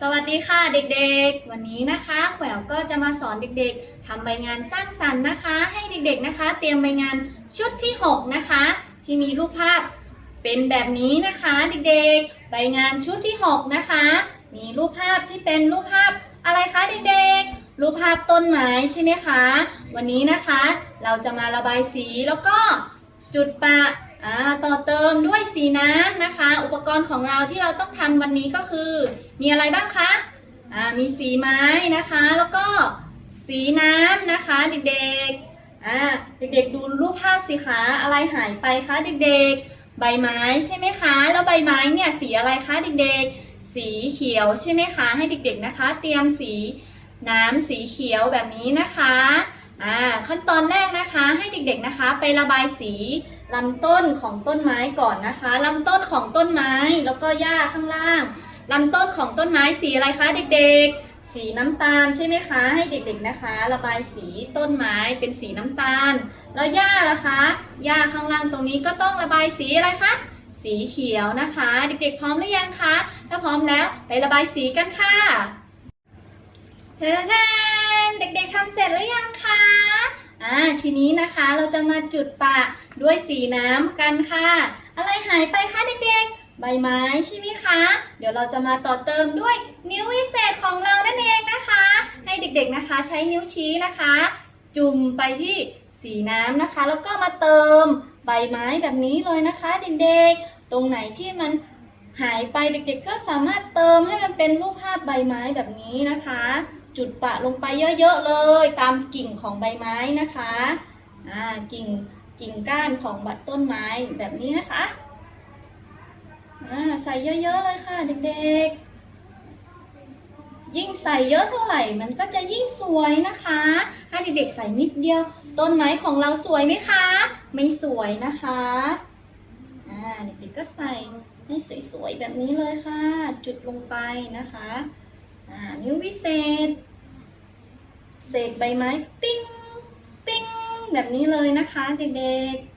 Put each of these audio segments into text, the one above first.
สวัสดีค่ะเด็กๆ วันนี้นะคะแขววก็จะมาสอนเด็กๆทำใบงานสร้างสรรค์นะคะ ให้เด็กๆนะคะ เตรียมใบงานชุดที่ 6 นะคะ ที่มีรูปภาพเป็นแบบนี้นะคะเด็กๆ ใบงานชุดที่ 6 นะคะ มีรูปภาพที่เป็นรูปภาพอะไรคะเด็กๆ รูปภาพต้นไม้ใช่ไหมคะ วันนี้นะคะ เราจะมาระบายสีแล้วก็จุดปะ ต่อเติมด้วยสีน้ำนะคะ อุปกรณ์ของเราที่เราต้องทำวันนี้ก็คือ มีอะไรบ้างคะมีสีไม้นะคะ แล้วก็สีน้ำนะคะเด็กๆเด็กๆดูรูปภาพสิคะอะไรหายไปคะเด็กๆ ใบไม้ใช่ไหมคะ แล้วใบไม้เนี่ยสีอะไรคะเด็กๆ สีเขียวใช่ไหมคะให้เด็กๆนะคะ เตรียมสีน้ำสีเขียวแบบนี้นะคะขั้นตอนแรกนะคะให้เด็กๆนะคะไประบายสี ลำต้นของต้นไม้ก่อนนะคะลำต้นของต้นไม้แล้วก็หญ้าข้างล่างลำต้นของต้นไม้สีอะไรคะเด็กๆ สีน้ำตาลใช่ไหมคะให้เด็กๆนะคะ ระบายสีต้นไม้เป็นสีน้ำตาล แล้วหญ้าล่ะคะหญ้าข้างล่างตรงนี้ก็ต้องระบายสีอะไรคะสีเขียวนะคะ เด็กๆ พร้อมหรือยังคะถ้าพร้อมแล้วไประบายสีกันค่ะเทนเด็กๆทำเสร็จหรือยังคะ อ่าทีนี้นะคะเราจะมาจุดปะด้วยสีน้ำกันค่ะ อะไรหายไปคะเด็กๆ ใบไม้ใช่ไหมคะ เดี๋ยวเราจะมาต่อเติมด้วยนิ้ววิเศษของเรานั่นเองนะคะ ให้เด็กๆนะคะใช้นิ้วชี้นะคะ จุ่มไปที่สีน้ำนะคะ แล้วก็มาเติมใบไม้แบบนี้เลยนะคะเด็กๆ ตรงไหนที่มันหายไปเด็กๆ ก็สามารถเติมให้มันเป็นรูปภาพใบไม้แบบนี้นะคะ จุดปะลงไปเยอะๆเลย ตามกิ่งของใบไม้นะคะอ่ากิ่งกิ่งก้านของบัดต้นไม้แบบนี้นะคะอ่าใส่เยอะๆเลยค่ะเด็กๆ ยิ่งใส่เยอะเท่าไหร่มันก็จะยิ่งสวยนะคะถ้าเด็กๆใส่นิดเดียว ต้นไม้ของเราสวยไหมคะ ไม่สวยนะคะอ่าเด็กๆก็ใส่ให้สวยๆแบบนี้เลยค่ะ จุดลงไปนะคะ อ่า นิ้ววิเศษ เศษใบไม้ปิ้งปิ้งแบบนี้เลยนะคะเด็กๆ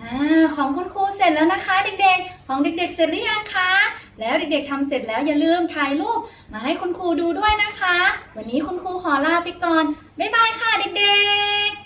อาของคุณครูเสร็จแล้วนะคะ เด็กๆ ของเด็กๆ เสร็จหรือยังคะ แล้วเด็กๆทำเสร็จแล้วอย่าลืมถ่ายรูปมาให้คุณครูดูด้วยนะคะ วันนี้คุณครูขอลาไปก่อน บ๊ายบายค่ะเด็กๆ